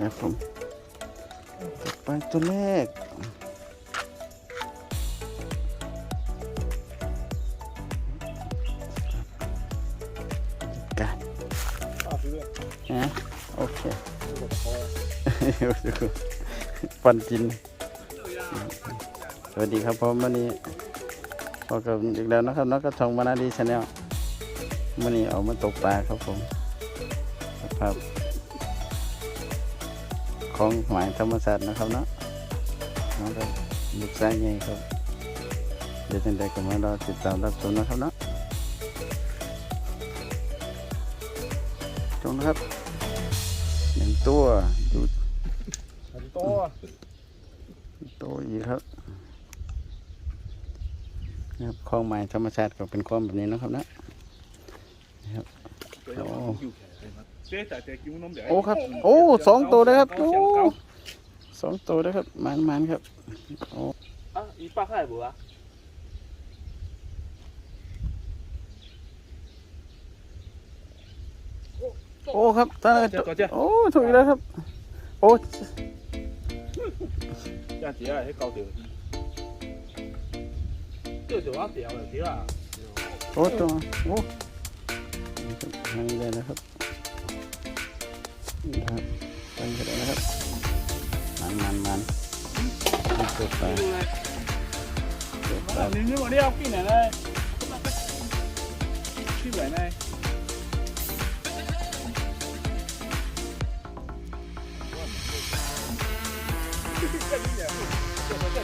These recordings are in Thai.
ครับผมต่อไปตัวแรกกันนะโอเค Det var bra. ปันจิน สวัสดีครับผมวันนี้พอกับอีกแล้วนะครับน้องกระทงมานาดีชาแนลวันนี้ออกมาตกปลาครับผมครับ ของหมายธรรมศาสตร์นะครับเนาะน้องก็บุกซ้ายไงครับ เดี๋ยวจังใดก็มารอติดตามรับชมนะครับเนาะชมนะครับหนึ่งตัวดู En dag. ตัวอีกครับนะครับคลองไม้ธรรมชาติก็เป็นคลองแบบนี้นะครับนะ Det är jag som gjort det. Det โอ้ครับ โอ้สองตัวเลยครับโอ้สองตัวเลยครับมันมันครับโอ้อะอีป้าข้าบัวโอ้ครับท่าโอ้ถูกแล้วครับ โอ้ย่าเสียให้เกาเดือดเดือดวว่าเดียวแบบนี้อะโอ้ตัวโอ้ทางนี้ได้แล้วครับ นี่ครับตั้งไปแล้นะครับมันมันมันเปิไปเปิไปนี่นี่วันนี้เอาปีไหนเลยชื่ไหนเลย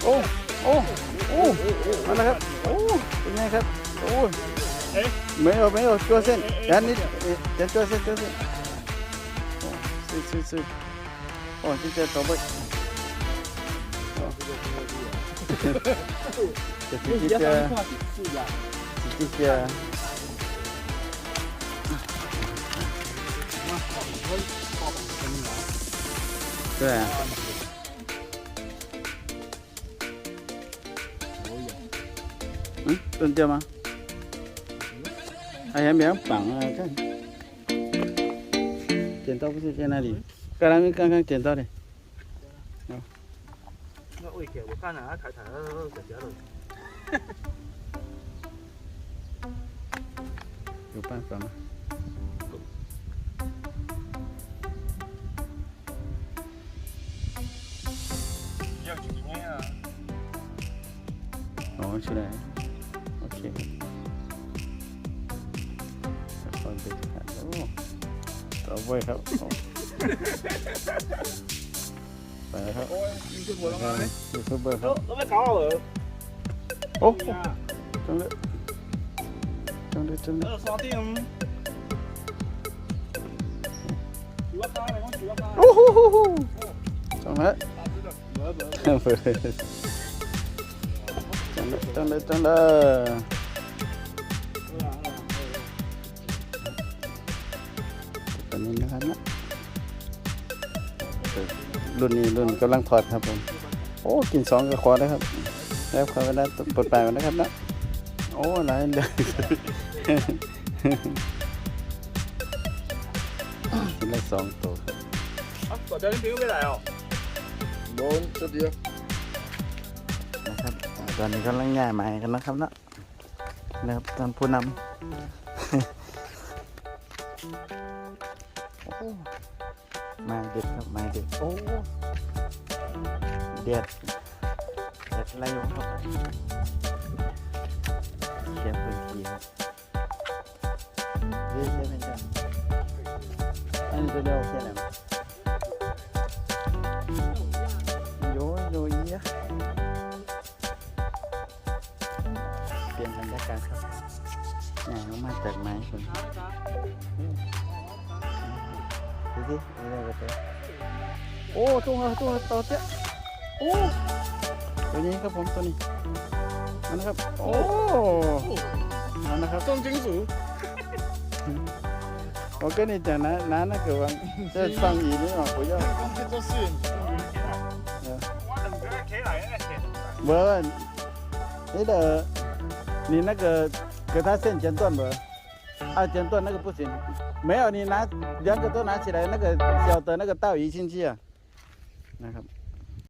โอ้โอ้โอ้มาแล้วครับโอ้เป็นไงครับโอ้ไม่เอาไม่เอาตัวเส้นยันนิดยันตัวเส้นตัวเส้น sụt sụt sụt ôi chúng ta có bệnh. Chụp chụp chụp chụp chụp Rồi à. Ừ, tuần chưa mà. Ai em bé bằng cái 剪刀不是在那里？刚刚刚刚剪到的，那喂起，我看啊，抬抬呃，在家了。有办法吗？要几年啊？哦，出来，OK。放这个看哦，Oh boy, help. Oh. Boy. Oh, you can put it Oh, look at hollow. Oh. Yeah. Turn it. Turn it, turn. Oh, Oh, ho, ho, ho. ัวนี้นะครับนะรุ่นนี้รุ่นกำลังถอดครับผมโอ้กินสองกระคอได้ครับ แล้วขอเวลาปลดปลายมันนะครับนะโอ้หลายเลยกินได้สองตัวต่อบตัวเดินทิ้งไปไหนอะโดนตัวเดียวนะครับตอนนี้กำลังง่ายใหม่กันนะครับนะนะครับตอนผู้นำ โอ้มาเด็ดครับมาเด็ดโอ้เด็ดเด็ดอะไรอยู่ครับเชียพื้นที่ครับเยอะใช่ไหมจ๊ะอันนี้ตัวเดียวแค่ไหนโยโยเยะเปลี่ยนบรรยากาศครับแหน่ลงมาจากไม้คน 되 지? 이런 거 죠. 오, 똥 아, 똥 아, 또 어 때? 오! 연예인가 범돈 이. 하나 가, 오! 하나 가. 똥쟁 수. 어깨는 있잖 아. 나는 그 만. 저 쌍이는 없고 요. 뭐, 이 거, 你那个给他线剪断吧。二尖段那个不行。没有你拿两个都拿起来那个小的那个倒鱼进去啊。拿上